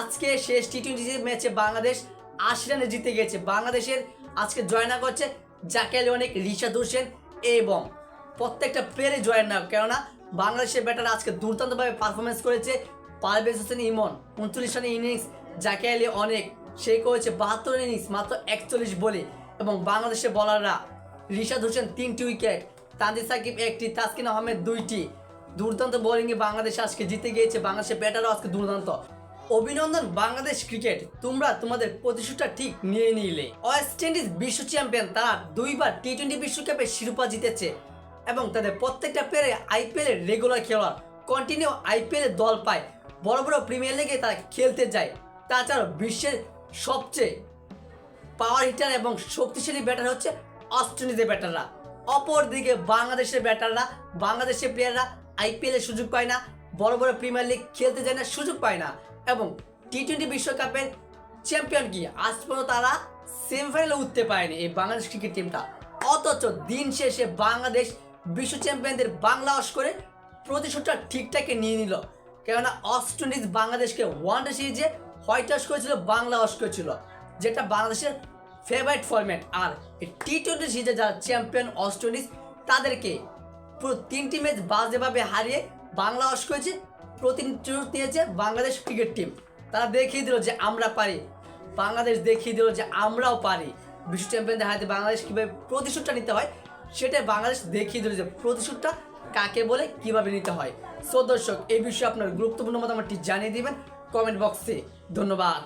আজকে শেষ T twenty ম্যাচে বাংলাদেশ আশি রানে জিতে গেছে। বাংলাদেশের আজকে জয় না করছে জাকেল অনেক রিশাদ হোসেন এবং প্রত্যেকটা প্লেয়ারে জয়েন না কেননা বাংলাদেশের ব্যাটার আজকে দুর্দান্তভাবে পারফরমেন্স করেছে পারভেজ হোসেন ইমন। উনচল্লিশ রানের ইনিংস জাকে আলী অনেক সে করেছে বাহাত্তর ইনিংস মাত্র একচল্লিশ বলে। এবং বাংলাদেশের বলাররা রিশাদ হোসেন তিনটি উইকেট তানজিদ সাকিব একটি, তাসকিন আহমেদ দুইটি। দুর্দান্ত বোলিংয়ে বাংলাদেশ আজকে জিতে গিয়েছে। বাংলাদেশের ব্যাটারও আজকে দুর্দান্ত। অভিনন্দন বাংলাদেশ ক্রিকেট। তোমরা তোমাদের প্রতিশোধটা ঠিক নিয়ে নিলে। ওয়েস্ট ইন্ডিজ বিশ্ব চ্যাম্পিয়ন তারা দুইবার টি টোয়েন্টি বিশ্বকাপে শিরোপা জিতেছে এবং তাদের প্রত্যেকটা প্লেয়ারে আইপিএল এর রেগুলার খেলোয়াড় কন্টিনিউ আইপিএল দল পায়। বড় বড় প্রিমিয়ার লিগে তারা খেলতে যায়। তাছাড়াও বিশ্বের সবচেয়ে পাওয়ার হিটার এবং শক্তিশালী ব্যাটার হচ্ছে অস্ট্রেলিয়ার ব্যাটাররা অপরদিকে বাংলাদেশের ব্যাটাররা বাংলাদেশের প্লেয়াররা আইপিএল এর সুযোগ পায় না। বড় বড় প্রিমিয়ার লিগ খেলতে যায় না, সুযোগ পায় না। এবং টি টোয়েন্টি বিশ্বকাপের চ্যাম্পিয়ন কি? আজ পর্যন্ত তারা সেমিফাইনালে উঠতে পারেনি এই বাংলাদেশ ক্রিকেট টিমটা অথচ দিন শেষে বাংলাদেশ বিশ্ব চ্যাম্পিয়নদের বাংলা অস করে প্রতিশোধটা ঠিকঠাক নিয়ে নিল। কেননা ওয়েস্ট ইন্ডিজ বাংলাদেশকে ওয়ানডে সিরিজে হোয়াইট ওয়াশ করেছিল, বাংলা ওয়াশ করেছিল, যেটা বাংলাদেশের ফেভারিট ফরম্যাট আর টি টোয়েন্টি সিরিজে যারা চ্যাম্পিয়ন ওয়েস্ট ইন্ডিজ তাদেরকে পুরো তিনটি ম্যাচ বাজেভাবে হারিয়ে বাংলা ওয়াশ করেছে প্রতিনিধিত্ব নিয়েছে বাংলাদেশ ক্রিকেট টিম তারা দেখিয়ে দিল যে আমরা পারি। বাংলাদেশ দেখিয়ে দিল যে আমরাও পারি। বিশ্ব চ্যাম্পিয়নদের হাতে বাংলাদেশ কীভাবে প্রতিশোধটা নিতে হয়, সেটাই বাংলাদেশ দেখিয়ে দিল যে প্রতিশোধটা কাকে বলে, কীভাবে নিতে হয়। সো দর্শক, এই বিষয়ে আপনার গুরুত্বপূর্ণ মতামতটি জানিয়ে দিবেন কমেন্ট বক্সে। ধন্যবাদ।